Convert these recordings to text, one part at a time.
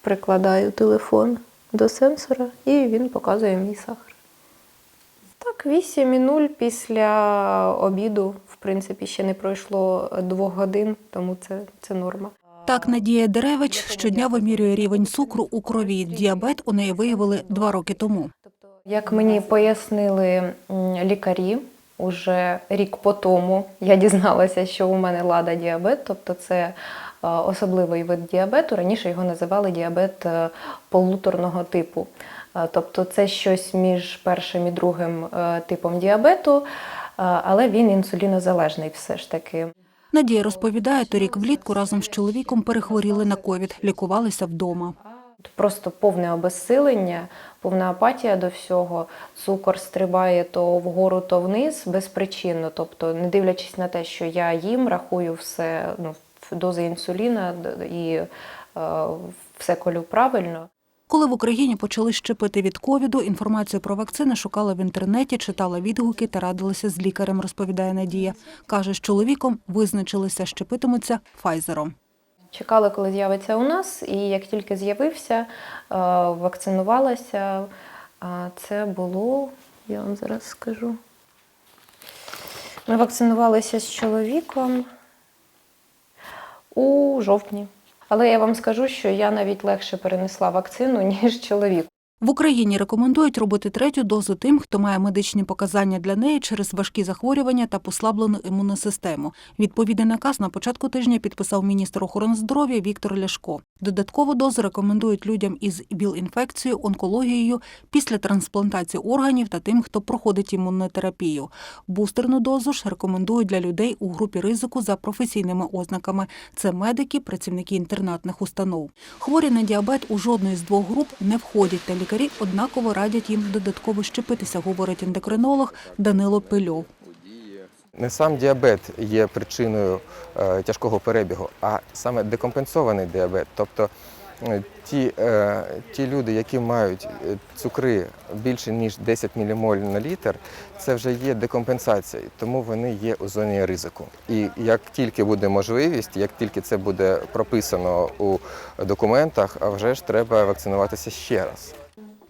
прикладаю телефон до сенсора і він показує мій сахар. Так, 8,0 після обіду, в принципі, ще не пройшло двох годин, тому це, це норма. Так Надія Деревич щодня вимірює рівень цукру у крові. Діабет у неї виявили два роки тому. Як мені пояснили м, лікарі, уже рік по тому я дізналася, що у мене лада діабет, тобто це е, особливий вид діабету. Раніше його називали діабет е, полуторного типу. Е, Тобто це щось між першим і другим типом діабету, але він інсулінозалежний все ж таки. Надія розповідає, торік влітку разом з чоловіком перехворіли на ковід, лікувалися вдома. Просто повне обезсилення, повна апатія до всього. Цукор стрибає то вгору, то вниз безпричинно. Тобто, не дивлячись на те, що я їм, рахую все ну, дози інсуліна і е, все колю правильно. Коли в Україні почали щепити від ковіду, інформацію про вакцини шукала в інтернеті, читала відгуки та радилася з лікарем, розповідає Надія. Каже, з чоловіком визначилися, щепитимуться Файзером. Чекали, коли з'явиться у нас, і як тільки з'явився, е, вакцинувалася. Це було, я вам зараз скажу. Ми вакцинувалися з чоловіком у жовтні. Але я вам скажу, що я навіть легше перенесла вакцину, ніж чоловік. В Україні рекомендують робити третю дозу тим, хто має медичні показання для неї через важкі захворювання та послаблену імунну систему. Відповідний наказ на початку тижня підписав міністр охорони здоров'я Віктор Ляшко. Додаткову дозу рекомендують людям із ВІЛ-інфекцією, онкологією, після трансплантації органів та тим, хто проходить імунотерапію. Бустерну дозу ж рекомендують для людей у групі ризику за професійними ознаками. Це медики, працівники інтернатних установ. Хворі на діабет у жодної з двох груп не входять, та лікарі однаково радять їм додатково щепитися, говорить ендокринолог Данило Пильов. Не сам діабет є причиною е, тяжкого перебігу, а саме декомпенсований діабет. Тобто е, ті, е, ті люди, які мають цукри більше ніж 10 мілімоль на літр, це вже є декомпенсація, тому вони є у зоні ризику. І як тільки буде можливість, як тільки це буде прописано у документах, а вже ж треба вакцинуватися ще раз.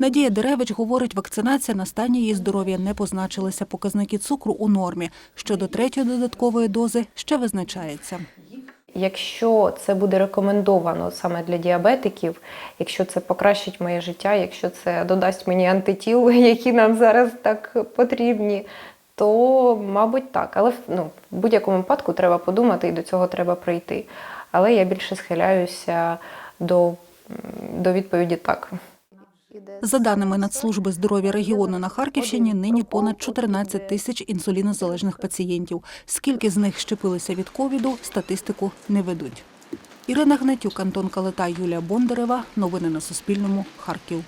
Надія Деревич говорить, вакцинація на стані її здоров'я не позначилися. Показники цукру у нормі. Щодо третьої додаткової дози ще визначається. Якщо це буде рекомендовано саме для діабетиків, якщо це покращить моє життя, якщо це додасть мені антитіл, які нам зараз так потрібні, то мабуть так. Але ну, в будь-якому випадку треба подумати і до цього треба прийти. Але я більше схиляюся до, до відповіді так. За даними Нацслужби здоров'я регіону на Харківщині, нині понад 14 тисяч інсулінозалежних пацієнтів. Скільки з них щепилися від ковіду, статистику не ведуть. Ірина Гнатюк, Антон Калита, Юлія Бондарева. Новини на Суспільному. Харків.